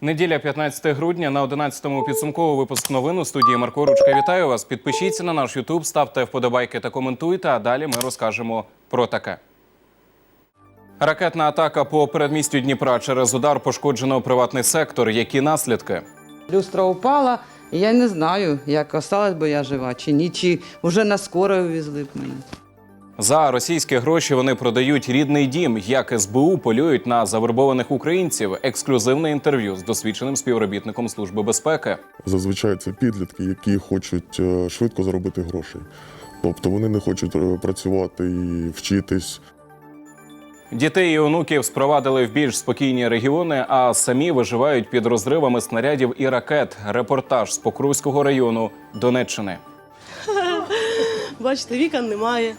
Неділя 15 грудня на 11-му підсумковий випуск новин у студії Марко Ручка. Вітаю вас. Підпишіться на наш Ютуб, ставте вподобайки та коментуйте. А далі ми розкажемо про таке. Ракетна атака по передмістю Дніпра через удар пошкоджено приватний сектор. Які наслідки? Люстра упала, я не знаю, як осталась би я жива чи ні, чи вже на скорою везли б мене. За російські гроші вони продають рідний дім. Як СБУ полюють на завербованих українців. Ексклюзивне інтерв'ю з досвідченим співробітником служби безпеки. Зазвичай це підлітки, які хочуть е, швидко заробити грошей. Тобто вони не хочуть е, працювати і вчитись. Дітей і онуків спровадили в більш спокійні регіони, а самі виживають під розривами снарядів і ракет. Репортаж з Покровського району Донеччини. Бачите, вікон немає.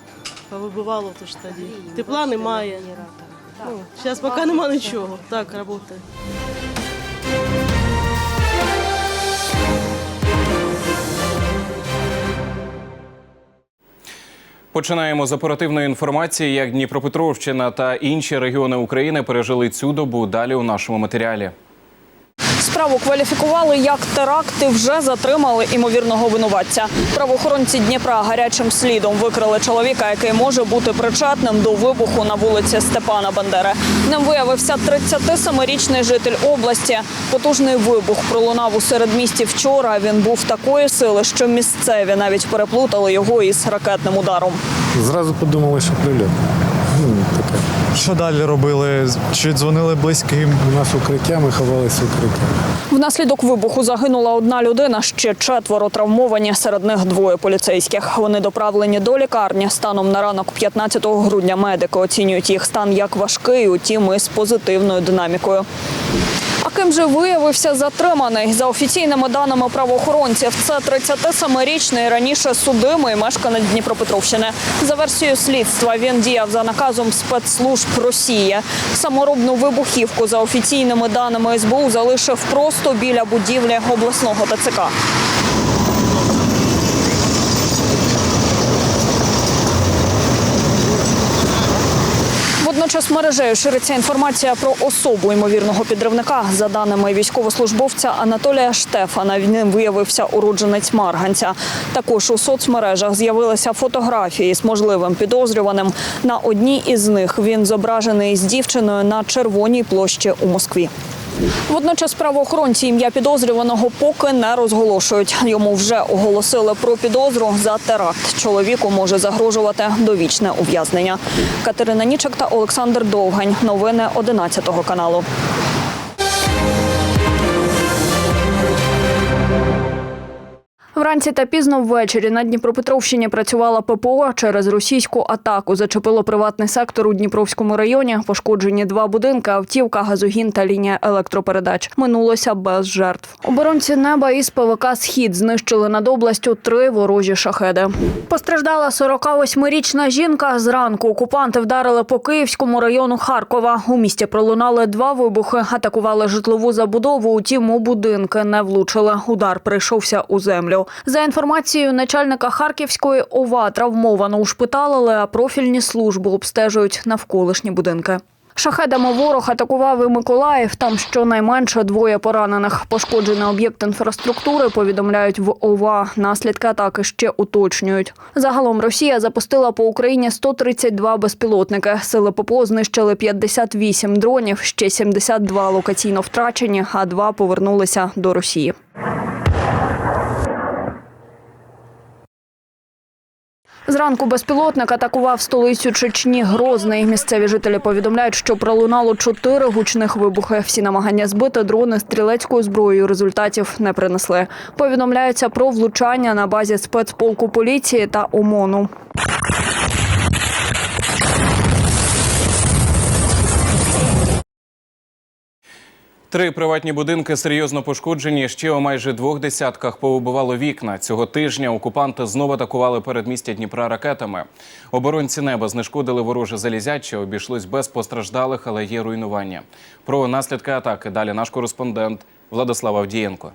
Повибивало то ж тоді. Тепла немає. Ну, зараз поки нема нічого. Так, працює. Починаємо з оперативної інформації, як Дніпропетровщина та інші регіони України пережили цю добу. Далі у нашому матеріалі. Справу кваліфікували як теракт і вже затримали імовірного винуватця. Правоохоронці Дніпра гарячим слідом викрили чоловіка, який може бути причетним до вибуху на вулиці Степана Бандери. Ним виявився 37-річний житель області. Потужний вибух пролунав у середмісті вчора. Він був такої сили, що місцеві навіть переплутали його із ракетним ударом. Зразу подумали, що прильот. Ну, таке. Що далі робили? Чи дзвонили близьким? У нас укриття, ми ховалися укриття. Внаслідок вибуху загинула одна людина, ще четверо травмовані, серед них двоє поліцейських. Вони доправлені до лікарні. Станом на ранок 15 грудня медики оцінюють їх стан як важкий, утім із позитивною динамікою. А ким же виявився затриманий? За офіційними даними правоохоронців, це 37-річний раніше судимий мешканець Дніпропетровщини. За версією слідства він діяв за наказом спецслужб Росії. Саморобну вибухівку за офіційними даними СБУ залишив просто біля будівлі обласного ТЦК. Водночас мережею шириться інформація про особу ймовірного підривника. За даними військовослужбовця Анатолія Штефана, він виявився уродженець Марганця. Також у соцмережах з'явилися фотографії з можливим підозрюваним. На одній із них він зображений з дівчиною на червоній площі у Москві. Водночас правоохоронці ім'я підозрюваного поки не розголошують. Йому вже оголосили про підозру за теракт. Чоловіку може загрожувати довічне ув'язнення. Катерина Нічик та Олександр Довгань. Новини 11 каналу. Вранці та пізно ввечері на Дніпропетровщині працювала ППО через російську атаку. Зачепило приватний сектор у Дніпровському районі. Пошкоджені два будинки, автівка, газогін та лінія електропередач. Минулося без жертв. Оборонці неба із ПВК Схід знищили над областю три ворожі шахеди. Постраждала 48-річна жінка. Зранку окупанти вдарили по Київському району Харкова. У місті пролунали два вибухи, атакували житлову забудову. Утім, у будинки не влучили. Удар прийшовся у землю. За інформацією начальника Харківської ОВА, травмовано ушпиталили, а профільні служби обстежують навколишні будинки. Шахедами ворог атакував і Миколаїв. Там щонайменше двоє поранених. Пошкоджений об'єкт інфраструктури повідомляють в ОВА. Наслідки атаки ще уточнюють. Загалом Росія запустила по Україні 132 безпілотники. Сили ППО знищили 58 дронів, ще 72 локаційно втрачені, а два повернулися до Росії. Зранку безпілотник атакував столицю Чечні Грозний. Місцеві жителі повідомляють, що пролунало чотири гучних вибухи. Всі намагання збити дрони стрілецькою зброєю результатів не принесли. Повідомляється про влучання на базі спецполку поліції та ОМОНу. Три приватні будинки серйозно пошкоджені. Ще у майже двох десятках повибивало вікна. Цього тижня окупанти знову атакували передмістя Дніпра ракетами. Оборонці неба знешкодили вороже залізяче. Обійшлось без постраждалих, але є руйнування. Про наслідки атаки далі наш кореспондент Владислав Авдієнко.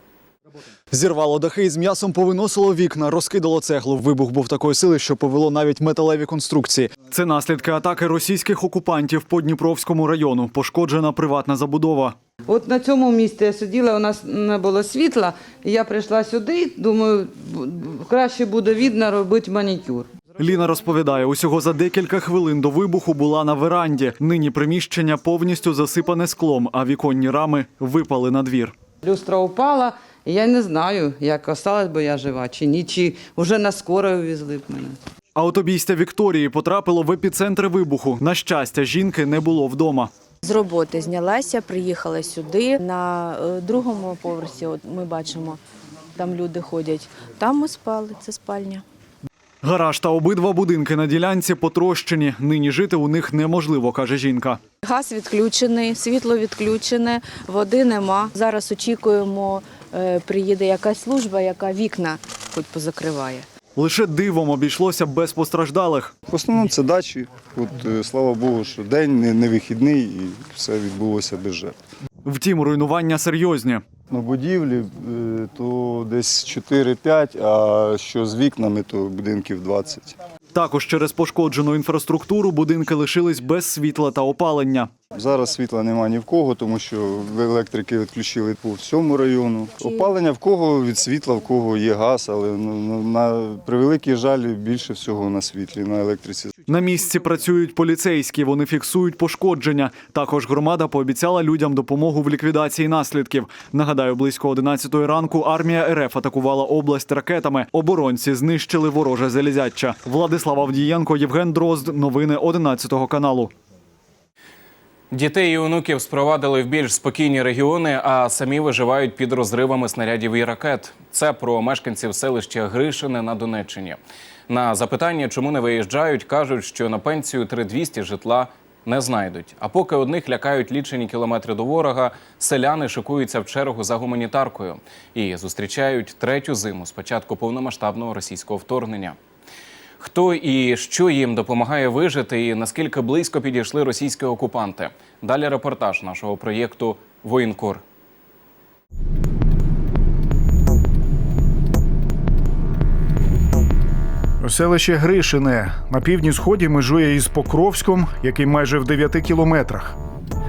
Зірвало дахи з м'ясом, повиносило вікна, розкидало цеглу. Вибух був такої сили, що повело навіть металеві конструкції. Це наслідки атаки російських окупантів по Дніпровському району. Пошкоджена приватна забудова. От на цьому місці я сиділа, у нас не було світла, і я прийшла сюди, думаю, краще буде видно робити манікюр. Ліна розповідає, усього за декілька хвилин до вибуху була на веранді. Нині приміщення повністю засипане склом, а віконні рами випали на двір. Люстра упала, і я не знаю, як осталась би я жива чи ні, чи вже на скорою везли б мене. Автобійстя Вікторії потрапило в епіцентр вибуху. На щастя, жінки не було вдома. З роботи знялася, приїхала сюди. На е, другому поверсі, от ми бачимо, там люди ходять. Там ми спали, це спальня. Гараж та обидва будинки на ділянці потрощені. Нині жити у них неможливо, каже жінка. Газ відключений, світло відключене, води нема. Зараз очікуємо, приїде якась служба, яка вікна хоч позакриває. Лише дивом обійшлося без постраждалих. В основному це дачі. От, е, слава Богу, що день не, не вихідний і все відбулося без жертв. Втім, руйнування серйозні. На будівлі е, то десь 4-5, а що з вікнами, то будинків 20. Також через пошкоджену інфраструктуру будинки лишились без світла та опалення. Зараз світла немає ні в кого, тому що електрики відключили по всьому району. Опалення в кого від світла, в кого є газ, але ну, ну, на превеликий жаль більше всього на світлі, на електриці. На місці працюють поліцейські. Вони фіксують пошкодження. Також громада пообіцяла людям допомогу в ліквідації наслідків. Нагадаю, близько 11 ранку армія РФ атакувала область ракетами. Оборонці знищили вороже залізяча. Владислав Авдієнко, Євген Дрозд. Новини 11 каналу. Дітей і онуків спровадили в більш спокійні регіони, а самі виживають під розривами снарядів і ракет. Це про мешканців селища Гришине на Донеччині. На запитання, чому не виїжджають, кажуть, що на пенсію 3200 житла не знайдуть. А поки одних лякають лічені кілометри до ворога, селяни шикуються в чергу за гуманітаркою і зустрічають третю зиму з початку повномасштабного російського вторгнення. Хто і що їм допомагає вижити, і наскільки близько підійшли російські окупанти? Далі репортаж нашого проєкту Воєнкор. Селище Гришине на півдні сході межує із Покровськом, який майже в 9 кілометрах.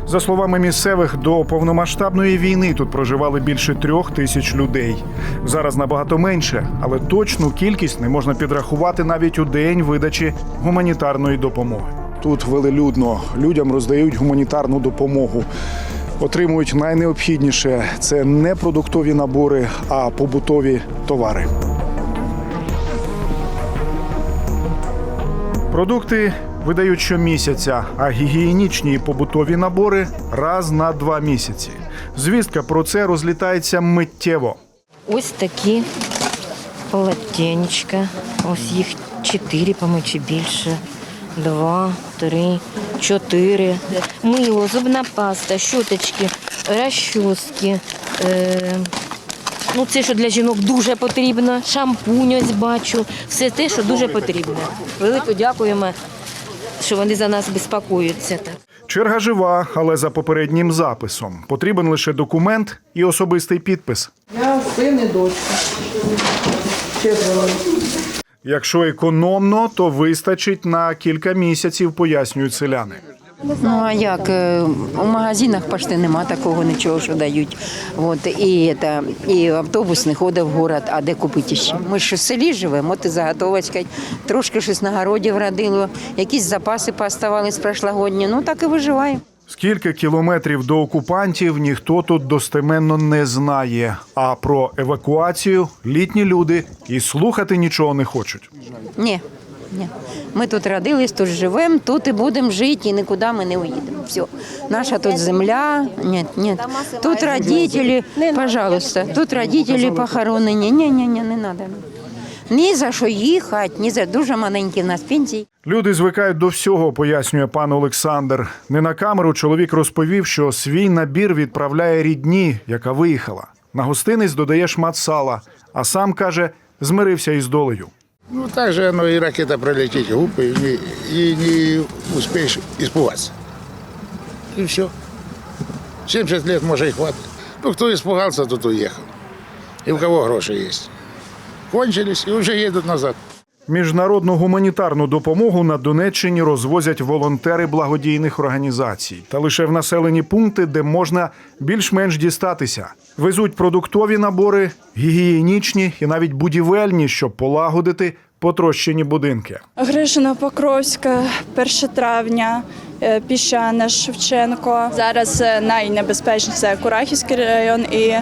За словами місцевих, до повномасштабної війни тут проживали більше трьох тисяч людей. Зараз набагато менше, але точну кількість не можна підрахувати навіть у день видачі гуманітарної допомоги. Тут велелюдно людям роздають гуманітарну допомогу. Отримують найнеобхідніше це не продуктові набори, а побутові товари. Продукти видають щомісяця, а гігієнічні і побутові набори раз на два місяці. Звістка про це розлітається миттєво. Ось такі полотенечка. Ось їх чотири, по-моєму, більше. Два, три, чотири. Мило, зубна паста, щоточки, розчоски. Е, ну, це, що для жінок дуже потрібно. Шампунь ось бачу. Все те, що дуже потрібно. Велико дякуємо, що вони за нас безпокоюються. Так. Черга жива, але за попереднім записом. Потрібен лише документ і особистий підпис. Я син і дочка. Четверо. Якщо економно, то вистачить на кілька місяців, пояснюють селяни. Ну а як е, у магазинах почти нема такого нічого, що дають. От і це, і автобус не ходить в город, а де купити ще. Ми ж в селі живемо, от і заготовочка. Трошки щось на городі вродило, якісь запаси пооставались прошлогодні. Ну так і виживаємо. Скільки кілометрів до окупантів ніхто тут достеменно не знає. А про евакуацію літні люди і слухати нічого не хочуть. Ні, ні. Ми тут родились, тут живемо, тут і будемо жити, і нікуди ми не уїдемо. Все. Наша тут земля. Ні, ні. Тут родителі, пожалуйста, тут родителі похоронені. Ні, ні, ні, не треба. Ні за що їхати, ні за дуже маленькі в нас пенсії. Люди звикають до всього, пояснює пан Олександр. Не на камеру чоловік розповів, що свій набір відправляє рідні, яка виїхала. На гостинець додає шмат сала, а сам каже, змирився із долею. Ну так же оно и ракета пролетит, губ, и не, и не успеешь испугаться. И все. 70 лет, может, и хватит. Ну, кто испугался, тот уехал. и у кого гроши есть. Кончились и уже едут назад. Міжнародну гуманітарну допомогу на Донеччині розвозять волонтери благодійних організацій та лише в населені пункти, де можна більш-менш дістатися. Везуть продуктові набори, гігієнічні і навіть будівельні, щоб полагодити потрощені будинки. Гришина Покровська, 1 травня, е, Піщана, Шевченко. Зараз е, найнебезпечніше Курахівський район і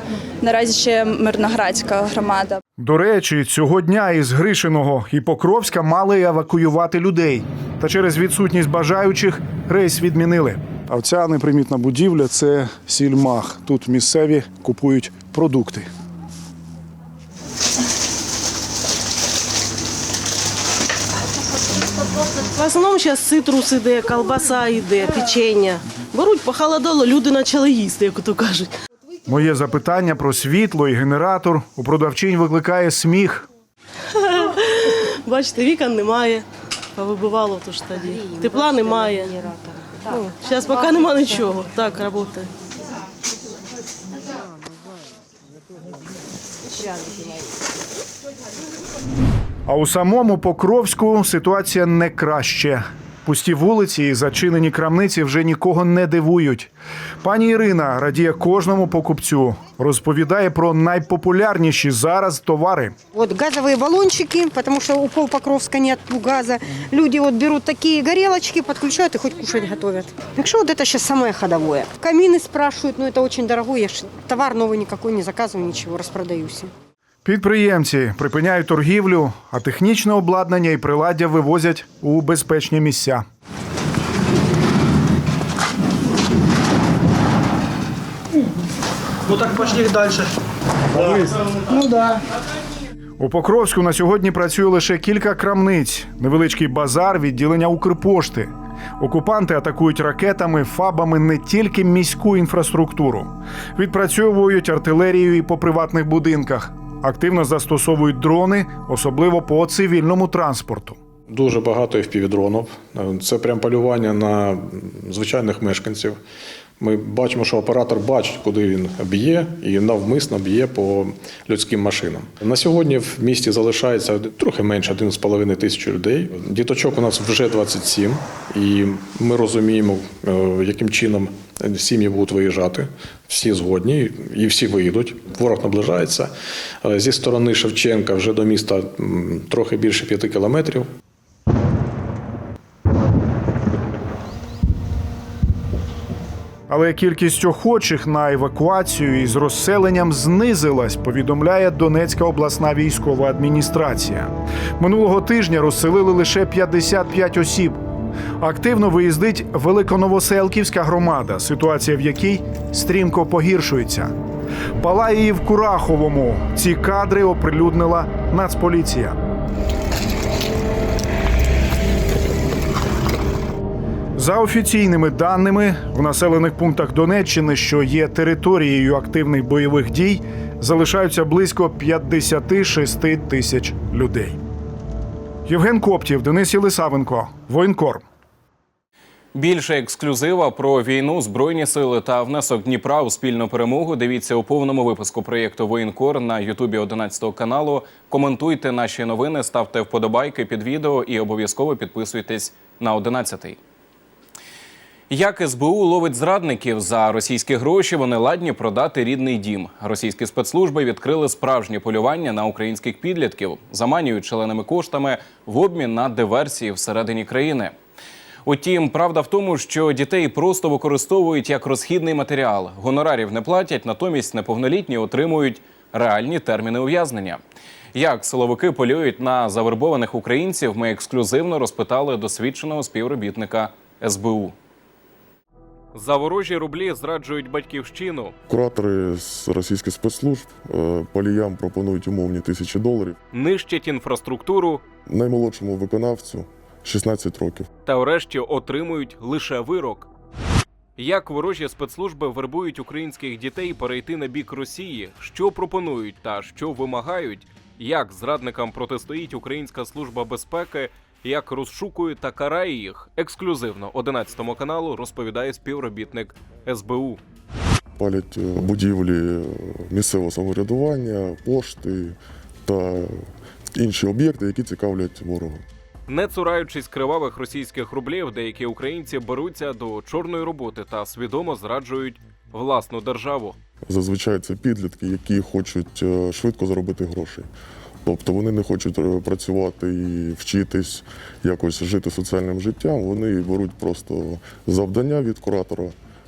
наразі ще Мирноградська громада. До речі, цього дня із Гришиного і Покровська мали евакуювати людей. Та через відсутність бажаючих рейс відмінили. А ця непримітна будівля це сільмах. Тут місцеві купують продукти. В основному зараз цитрус іде, колбаса йде, печення. Беруть, похолодало, люди почали їсти, як то кажуть. Моє запитання про світло і генератор у продавчинь викликає сміх. Бачите, вікон немає. Повибивало то ж тоді. Тепла немає. Ну, зараз поки нема нічого. Так, працює. А у самому Покровську ситуація не краще. Пусті вулиці і зачинені крамниці вже нікого не дивують. Пані Ірина радіє кожному покупцю, розповідає про найпопулярніші зараз товари. Вот газовые баллончики, потому что у Покровска нет газа. Люди вот берут такие горелочки, подключают и хоть кушать готовят. Так что вот это сейчас самое ходовое. Камины спрашивают, но это очень дорого. Я ж товар новый никакой не заказываю, ничего, распродаюсь. Підприємці припиняють торгівлю, а технічне обладнання і приладдя вивозять у безпечні місця. Ну так пошли дальше. У Покровську на сьогодні працює лише кілька крамниць, невеличкий базар, відділення Укрпошти. Окупанти атакують ракетами, фабами не тільки міську інфраструктуру, відпрацьовують артилерію і по приватних будинках. Активно застосовують дрони, особливо по цивільному транспорту. Дуже багато FPV-дронів. Це прям полювання на звичайних мешканців. Ми бачимо, що оператор бачить, куди він б'є, і навмисно б'є по людським машинам. На сьогодні в місті залишається трохи менше 1,5 тисячі людей. Діточок у нас вже 27, і ми розуміємо, е, яким чином сім'ї будуть виїжджати. Всі згодні і всі виїдуть. Ворог наближається. Е, Зі сторони Шевченка вже до міста трохи більше 5 кілометрів. Але кількість охочих на евакуацію із розселенням знизилась, повідомляє Донецька обласна військова адміністрація. Минулого тижня розселили лише 55 осіб. Активно виїздить Великоновоселківська громада, ситуація в якій стрімко погіршується. Палає і в Кураховому. Ці кадри оприлюднила Нацполіція. За офіційними даними, в населених пунктах Донеччини, що є територією активних бойових дій, залишаються близько 56 тисяч людей. Євген Коптів, Денис Єлисавенко, Воєнкор. Більше ексклюзива про війну, збройні сили та внесок Дніпра у спільну перемогу. Дивіться у повному випуску проєкту Воєнкор на Ютубі 11 каналу. Коментуйте наші новини, ставте вподобайки під відео і обов'язково підписуйтесь на 11. Як СБУ ловить зрадників за російські гроші, вони ладні продати рідний дім. Російські спецслужби відкрили справжнє полювання на українських підлітків, заманюють шаленими коштами в обмін на диверсії всередині країни. Утім, правда в тому, що дітей просто використовують як розхідний матеріал. Гонорарів не платять, натомість неповнолітні отримують реальні терміни ув'язнення. Як силовики полюють на завербованих українців, ми ексклюзивно розпитали досвідченого співробітника СБУ. За ворожі рублі зраджують батьківщину. Куратори з російських спецслужб е, поліям пропонують умовні тисячі доларів. нищать інфраструктуру Наймолодшому виконавцю 16 років. та врешті отримують лише вирок. Як ворожі спецслужби вербують українських дітей перейти на бік Росії, що пропонують та що вимагають, як зрадникам протистоїть Українська служба безпеки, як розшукує та карає їх ексклюзивно 11 каналу розповідає співробітник СБУ. палять е, будівлі е, місцевого самоврядування, пошти та інші об'єкти, які цікавлять ворога. Не цураючись кривавих російських рублів, деякі українці беруться до чорної роботи та свідомо зраджують власну державу. Зазвичай це підлітки, які хочуть е, швидко заробити гроші. Тобто вони не хочуть е, працювати і вчитись якось жити соціальним життям. Вони беруть просто завдання від куратора,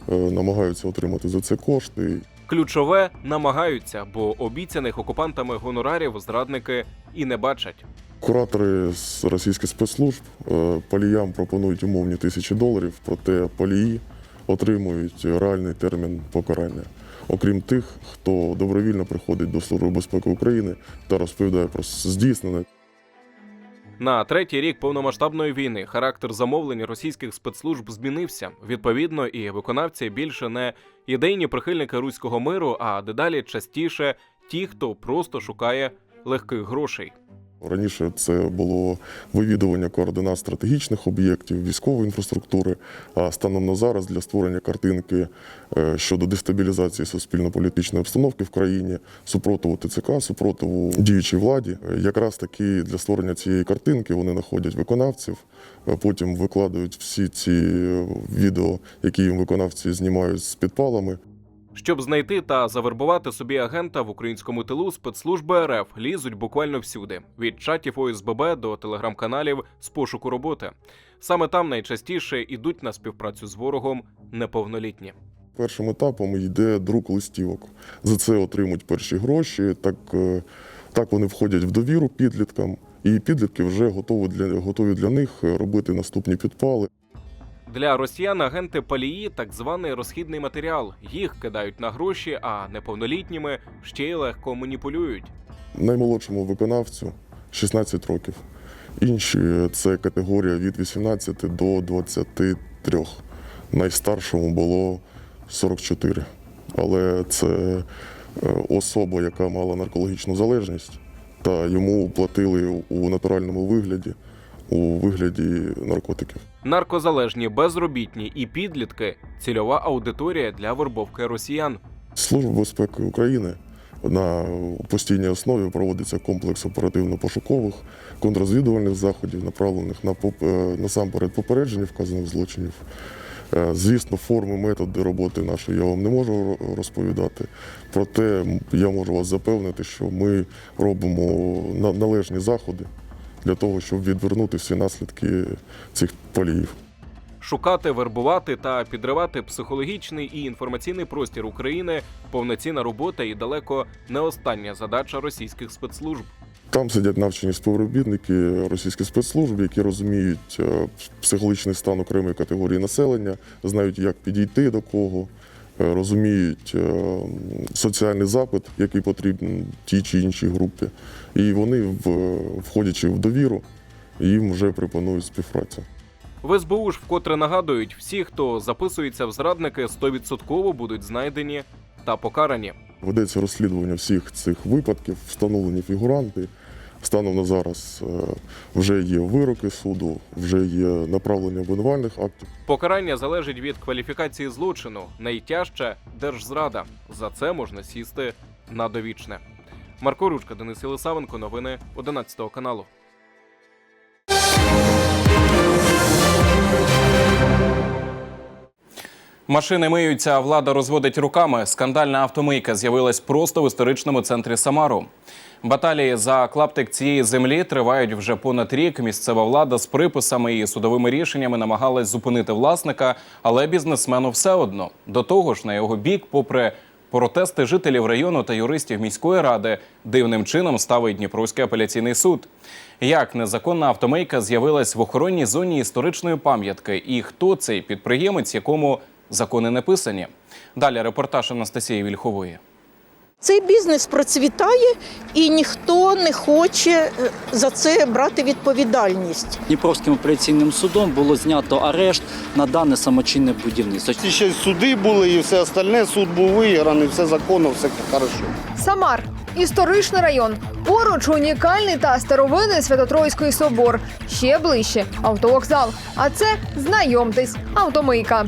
е, намагаються отримати за це кошти. Ключове намагаються, бо обіцяних окупантами гонорарів зрадники і не бачать. Куратори з російських спецслужб е, поліям пропонують умовні тисячі доларів, проте полії отримують реальний термін покарання. Окрім тих, хто добровільно приходить до Служби безпеки України та розповідає про здійснене На третій рік повномасштабної війни характер замовлень російських спецслужб змінився. Відповідно, і виконавці більше не ідейні прихильники руського миру, а дедалі частіше ті, хто просто шукає легких грошей. Раніше це було вивідування координат стратегічних об'єктів, військової інфраструктури. А станом на зараз для створення картинки е, щодо дестабілізації суспільно-політичної обстановки в країні, супротиву ТЦК, супротиву діючій владі. е, Якраз таки для створення цієї картинки вони знаходять виконавців, потім викладають всі ці е, відео, які їм виконавці знімають з підпалами. Щоб знайти та завербувати собі агента в українському тилу, спецслужби РФ лізуть буквально всюди: від чатів ОСББ до телеграм-каналів з пошуку роботи. Саме там найчастіше йдуть на співпрацю з ворогом неповнолітні. Першим етапом йде друк листівок. За це отримують перші гроші. Так, е, так вони входять в довіру підліткам, і підлітки вже готові для, готові для них робити наступні підпали. Для росіян агенти палії так званий розхідний матеріал. Їх кидають на гроші, а неповнолітніми ще й легко маніпулюють. Наймолодшому виконавцю 16 років. Інші це категорія від 18 до 23. Найстаршому було 44. Але це е, особа, яка мала наркологічну залежність, та йому платили у натуральному вигляді, у вигляді наркотиків. Наркозалежні, безробітні і підлітки цільова аудиторія для вербовки росіян. Служба безпеки України на постійній основі проводиться комплекс оперативно-пошукових контррозвідувальних заходів, направлених на поп- е, насамперед попередження вказаних злочинів. Е, Звісно, форми, методи роботи нашої я вам не можу розповідати. Проте я можу вас запевнити, що ми робимо на- належні заходи для того, щоб відвернути всі наслідки цих поліїв. Шукати, вербувати та підривати психологічний і інформаційний простір України повноцінна робота і далеко не остання задача російських спецслужб. Там сидять навчені співробітники російських спецслужб, які розуміють е, психологічний стан окремої категорії населення, знають, як підійти до кого, розуміють е, соціальний запит, який потрібен тій чи іншій групі. І вони, входячи в довіру, їм вже пропонують співпрацю. В СБУ ж вкотре нагадують, всі, хто записується в зрадники, 100% будуть знайдені та покарані. Ведеться розслідування всіх цих випадків, встановлені фігуранти. Станом на зараз е, вже є вироки суду, вже є направлення обвинувальних актів. Покарання залежить від кваліфікації злочину. Найтяжче держзрада. За це можна сісти на довічне. Марко Ручка, Денис Єлисавенко, новини 11 каналу. Машини миються, а влада розводить руками. Скандальна автомийка з'явилась просто в історичному центрі Самару. Баталії за клаптик цієї землі тривають вже понад рік. Місцева влада з приписами і судовими рішеннями намагалась зупинити власника, але бізнесмену все одно. До того ж, на його бік, попри протести жителів району та юристів міської ради, дивним чином ставить Дніпровський апеляційний суд. Як незаконна автомийка з'явилась в охоронній зоні історичної пам'ятки, і хто цей підприємець, якому закони не писані? Далі репортаж Анастасії Вільхової. Цей бізнес процвітає і ніхто не хоче е, за це брати відповідальність. Дніпровським апеляційним судом було знято арешт на дане самочинне будівництво. Ці ще й суди були і все остальне. Суд був виграний, все законно, все хорошо. Самар історичний район. Поруч унікальний та старовинний Свято-Троїцький собор. Ще ближче автовокзал. А це знайомтесь, автомийка.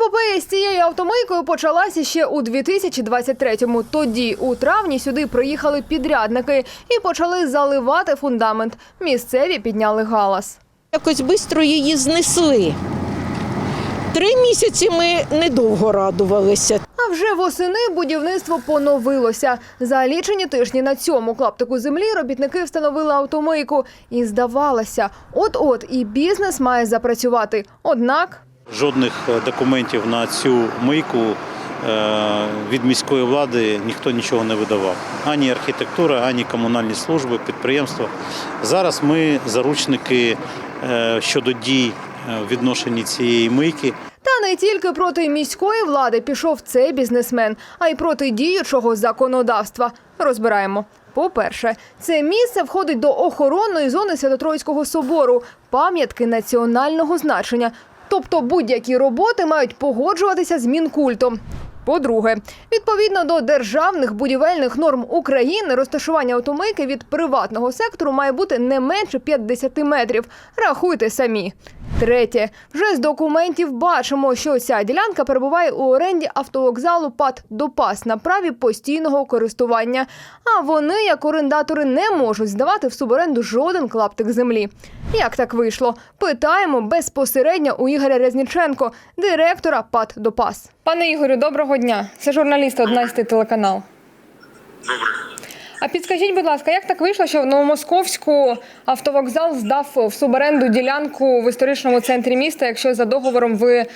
Історія з цією автомийкою почалася ще у 2023-му. Тоді, у травні, сюди приїхали підрядники і почали заливати фундамент. Місцеві підняли галас. Якось швидко її знесли. Три місяці ми недовго радувалися. А вже восени будівництво поновилося. За лічені тижні на цьому клаптику землі робітники встановили автомийку. І здавалося, от-от і бізнес має запрацювати. Однак Жодних е, документів на цю мийку е, від міської влади ніхто нічого не видавав. Ані архітектура, ані комунальні служби, підприємства. Зараз ми заручники е, щодо дій в відношенні цієї мийки. Та не тільки проти міської влади пішов цей бізнесмен, а й проти діючого законодавства. Розбираємо. По-перше, це місце входить до охоронної зони Свято-Троїцького собору, пам'ятки національного значення. Тобто будь-які роботи мають погоджуватися з мінкультом. По-друге, відповідно до державних будівельних норм України, розташування автомийки від приватного сектору має бути не менше 50 метрів. Рахуйте самі. Третє, вже з документів бачимо, що ця ділянка перебуває у оренді автовокзалу ПАТ «Допас» на праві постійного користування. А вони, як орендатори, не можуть здавати в суборенду жоден клаптик землі. Як так вийшло? Питаємо безпосередньо у Ігоря Резніченко, директора ПАТ «Допас». Пане Ігорю, доброго дня. Це журналіст 11 телеканал. А підскажіть, будь ласка, як так вийшло, що в Новомосковську автовокзал здав в суборенду ділянку в історичному центрі міста, якщо за договором ви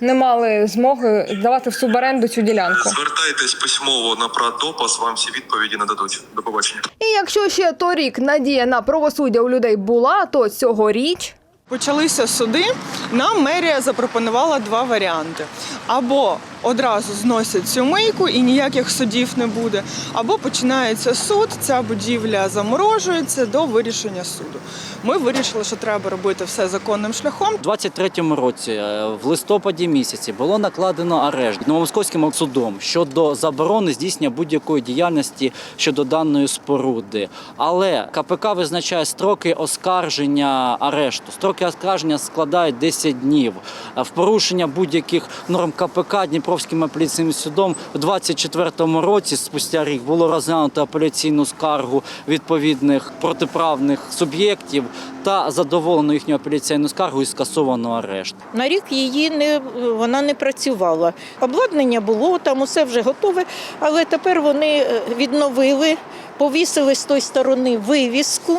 не мали змоги здавати в суборенду цю ділянку? Звертайтесь письмово на ПРАТОПАС, вам всі відповіді нададуть. До побачення. І якщо ще торік надія на правосуддя у людей була, то цьогоріч Почалися суди. Нам мерія запропонувала два варіанти: або одразу зносять цю мийку і ніяких судів не буде, або починається суд, ця будівля заморожується до вирішення суду. Ми вирішили, що треба робити все законним шляхом. У 23-му році, е, в листопаді місяці, було накладено арешт Новомосковським судом щодо заборони здійснення будь-якої діяльності щодо даної споруди. Але КПК визначає строки оскарження арешту. Строки оскарження складають 10 днів. В порушення будь-яких норм КПК Дніпровським апеляційним судом у 24-му році, спустя рік, було розглянуто апеляційну скаргу відповідних протиправних суб'єктів та задоволено їхню апеляційну скаргу і скасовано арешт. На рік її не вона не працювала. Обладнання було, там усе вже готове, але тепер вони е, відновили, повісили з тої сторони вивіску.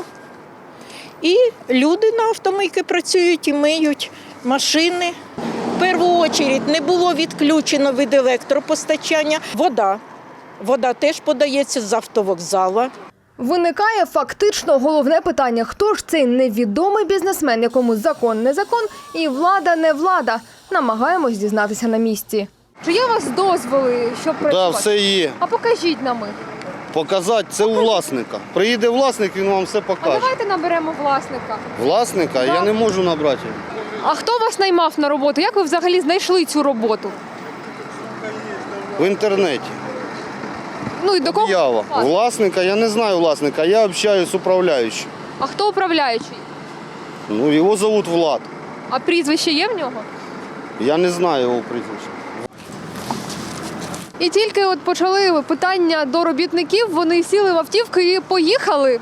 І люди на автомийки працюють і миють машини. Першу чергу не було відключено від електропостачання. Вода. Вода теж подається з автовокзала. виникає фактично головне питання: хто ж цей невідомий бізнесмен, якому закон не закон і влада не влада? Намагаємось дізнатися на місці. Чи є у вас дозволи, щоб Да, все є. А покажіть нам їх. Показати це у власника. Приїде власник, він вам все А покаже. давайте наберемо власника. Власника я не можу набрати. А хто вас наймав на роботу? Як ви взагалі знайшли цю роботу? В інтернеті. Ну і до кого? Ява. Власника, я не знаю власника, я общаюсь з управляючим. А хто управляючий? Ну, його зовут Влад. А прізвище є в нього? Я не знаю його прізвища. І тільки от почали питання до робітників, вони сіли в автівки і поїхали.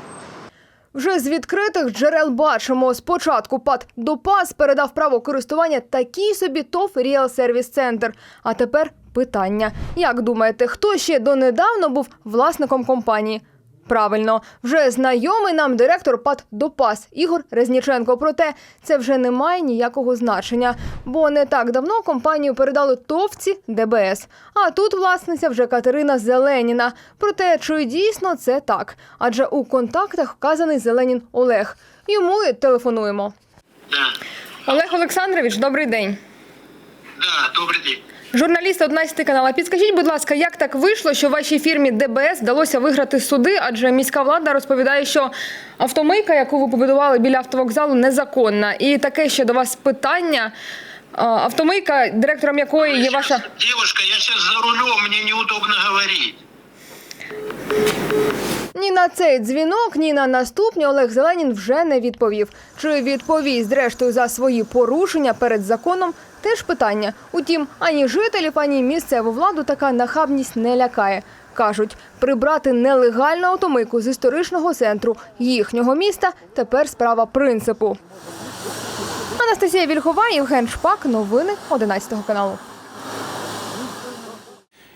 Вже з відкритих джерел бачимо, спочатку ПАД «Допас» передав право користування такий собі ТОВ «Ріал Сервіс Центр». А тепер питання. Як думаєте, хто ще донедавна був власником компанії? Правильно, вже знайомий нам директор ПАД «Допас» Ігор Резніченко. Проте це вже не має ніякого значення, бо не так давно компанію передали товці ДБС. А тут власниця вже Катерина Зеленіна. Проте чи дійсно це так? Адже у контактах вказаний Зеленін Олег. Йому і телефонуємо. Олег Олександрович, добрий день. Да, добрий день. Журналіст 11 канала. Підскажіть, будь ласка, як так вийшло, що вашій фірмі ДБС вдалося виграти суди? Адже міська влада розповідає, що автомийка, яку ви побудували біля автовокзалу, незаконна. І таке ще до вас питання. Автомийка, директором якої є ваша. Девушка, я сейчас за рулем, мне неудобно говорить. Ні на цей дзвінок, ні на наступні Олег Зеленін вже не відповів. Чи відповість зрештою за свої порушення перед законом? Теж питання. Утім, ані жителів, ані місцеву владу така нахабність не лякає. Кажуть, прибрати нелегальну автомийку з історичного центру їхнього міста тепер справа принципу. Анастасія Вільхова, Євген Шпак. Новини 11 каналу.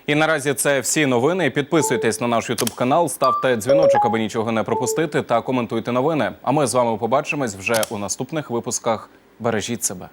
І наразі це всі новини. Підписуйтесь на наш Ютуб канал, ставте дзвіночок, аби нічого не пропустити, та коментуйте новини. А ми з вами побачимось вже у наступних випусках. Бережіть себе.